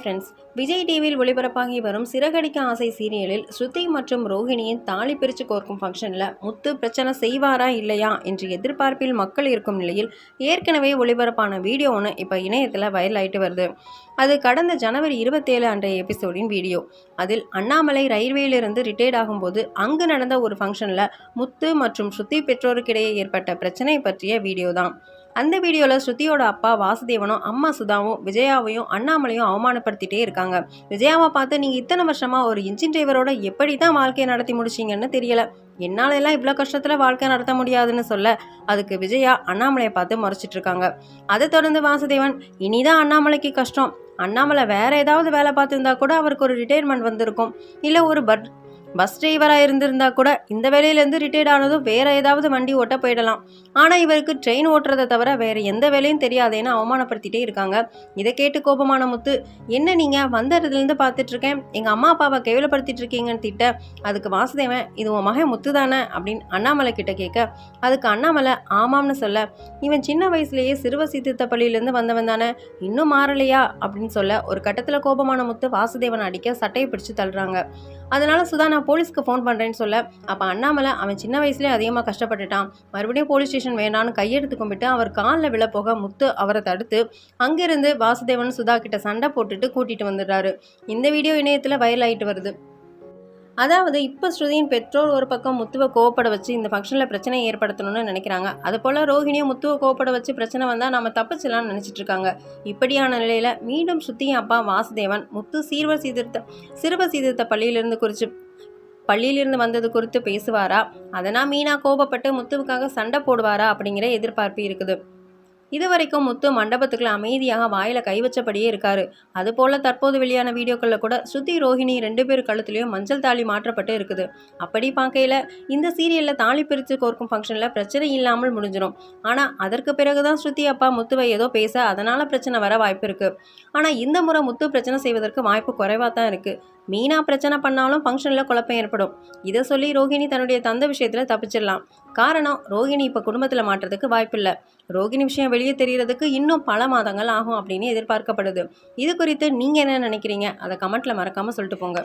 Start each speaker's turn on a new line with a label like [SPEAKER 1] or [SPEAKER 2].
[SPEAKER 1] Friends Vijay டிவியில் ஒளிபரப்பாகி வரும் சிறகடிக்க ஆசை சீரியலில் ஸ்ருதி மற்றும் ரோஹிணியின் தாலி பிரித்து கோர்க்கும் ஃபங்க்ஷனில் முத்து பிரச்சனை செய்வாரா இல்லையா என்று எதிர்பார்ப்பில் மக்கள் இருக்கும் நிலையில் ஏற்கனவே ஒளிபரப்பான வீடியோ ஒன்று இப்போ இணையத்தில் வைரல் ஆயிட்டு வருது. அது கடந்த ஜனவரி இருபத்தேழு அன்றைய எபிசோடின் வீடியோ. அதில் அண்ணாமலை ரயில்வேயிலிருந்து ரிட்டையர்ட் ஆகும்போது அங்கு நடந்த ஒரு ஃபங்க்ஷனில் முத்து மற்றும் ஸ்ருதி பெற்றோருக்கிடையே ஏற்பட்ட பிரச்சனை பற்றிய வீடியோ தான். அந்த வீடியோவில் ஸ்ருதியோட அப்பா வாசுதேவனும் அம்மா சுதாவும் விஜயாவையும் அண்ணாமலையும் அவமானப்படுத்திட்டே இருக்காங்க. விஜயாவை பார்த்து நீங்கள் இத்தனை வருஷமாக ஒரு இன்ஜின் டிரைவரோட எப்படி தான் வாழ்க்கையை நடத்தி முடிச்சிங்கன்னு தெரியல. என்னால் எல்லாம் இவ்வளோ கஷ்டத்தில் வாழ்க்கை நடத்த முடியாதுன்னு சொல்ல அதுக்கு விஜயா அண்ணாமலையை பார்த்து முறைச்சிட்டு இருக்காங்க. அதை தொடர்ந்து வாசுதேவன் இனிதான் அண்ணாமலைக்கு கஷ்டம். அண்ணாமலை வேற ஏதாவது வேலை பார்த்துருந்தா கூட அவருக்கு ஒரு ரிட்டையர்மெண்ட் வந்திருக்கும். இல்லை ஒரு பட் பஸ் டிரைவராக இருந்திருந்தா கூட இந்த வேலையிலேருந்து ரிட்டையர்ட் ஆனதும் வேற ஏதாவது வண்டி ஓட்ட போயிடலாம். ஆனால் இவருக்கு ட்ரெயின் ஓட்டுறதை தவிர வேற எந்த வேலையும் தெரியாதேன்னு அவமானப்படுத்திட்டே இருக்காங்க. இதை கேட்டு கோபமான முத்து என்ன நீங்கள் வந்ததுலேருந்து பார்த்துட்டு இருக்கேன் எங்கள் அம்மா அப்பாவை கேவலப்படுத்திட்டு இருக்கீங்கன்னு திட்ட அதுக்கு வாசுதேவன் இது உன் மகன் முத்து தானே? அப்படின்னு அண்ணாமலை கிட்ட கேட்க அதுக்கு அண்ணாமலை ஆமாம்னு சொல்ல இவன் சின்ன வயசுலேயே சிறுவ சீர்திருத்த பள்ளியிலேருந்து வந்தவன் தானே இன்னும் மாறலையா? அப்படின்னு சொல்ல ஒரு கட்டத்தில் கோபமான முத்து வாசுதேவன் அடிக்க சட்டையை பிடிச்சு தள்ளுறாங்க. அதனால சுதா நான் போலீஸ்க்கு ஃபோன் பண்ணுறேன்னு சொல்ல அப்போ அண்ணாமலை அவன் சின்ன வயசுலேயே அதிகமாக கஷ்டப்பட்டுட்டான். மறுபடியும் போலீஸ் ஸ்டேஷன் வேணான்னு கையெடுத்து கும்பிட்டு அவர் காலில் விழ போக முத்து அவரை தடுத்து அங்கிருந்து வாசுதேவன் சுதா கிட்ட சண்டை போட்டுட்டு கூட்டிகிட்டு வந்துடுறாரு. இந்த வீடியோ இணையத்தில் வைரல் ஆகிட்டு வருது. அதாவது இப்போ ஸ்ருதியின் பெற்றோர் ஒரு பக்கம் முத்துவை கோவப்பட வச்சு இந்த ஃபங்க்ஷனில் பிரச்சனை ஏற்படுத்தணும்னு நினைக்கிறாங்க. அதுபோல் ரோஹிணியும் முத்துவை கோவப்பட வச்சு பிரச்சனை வந்தால் நம்ம தப்பிச்சிடலாம்னு நினச்சிட்டு இருக்காங்க. இப்படியான நிலையில் மீண்டும் ஸ்ருதியின் அப்பா வாசுதேவன் முத்து சீர்வ சீர்திருத்த சிறுவ சீர்திருத்த பள்ளியிலிருந்து குறித்து பள்ளியிலிருந்து வந்தது குறித்து பேசுவாரா? அதனால் மீனா கோபப்பட்டு முத்துவுக்காக சண்டை போடுவாரா அப்படிங்கிற எதிர்பார்ப்பு இருக்குது. இதுவரைக்கும் முத்து மண்டபத்துக்குள்ள அமைதியாக வாயில கை வச்சபடியே இருக்காரு. அதுபோல தற்போது வெளியான வீடியோக்களில் கூட ஸ்ருதி ரோஹிணி ரெண்டு பேர் கழுத்துலயும் மஞ்சள் தாலி மாற்றப்பட்டு இருக்குது. அப்படி பார்க்கையில இந்த சீரியல்ல தாலி பிரித்து கோர்க்கும் ஃபங்க்ஷன்ல பிரச்சனை இல்லாமல் முடிஞ்சிடும் ஆனா அதற்கு பிறகுதான் ஸ்ருதி அப்பா முத்துவை ஏதோ பேச அதனால பிரச்சனை வர வாய்ப்பு இருக்கு. ஆனா இந்த முறை முத்து பிரச்சனை செய்வதற்கு வாய்ப்பு குறைவா தான் இருக்கு. மீனா பிரச்சனை பண்ணாலும் ஃபங்க்ஷனில் குழப்பம் ஏற்படும். இதை சொல்லி ரோஹிணி தன்னுடைய தந்த விஷயத்தில் தப்பிச்சிடலாம். காரணம் ரோஹிணி இப்போ குடும்பத்தில் மாட்டுறதுக்கு வாய்ப்பில்லை. ரோகிணி விஷயம் வெளியே தெரியறதுக்கு இன்னும் பல மாதங்கள் ஆகும் அப்படின்னு எதிர்பார்க்கப்படுது. இது குறித்து நீங்கள் என்ன நினைக்கிறீங்க? அதை கமெண்ட்டில் மறக்காமல் சொல்லிட்டு போங்க.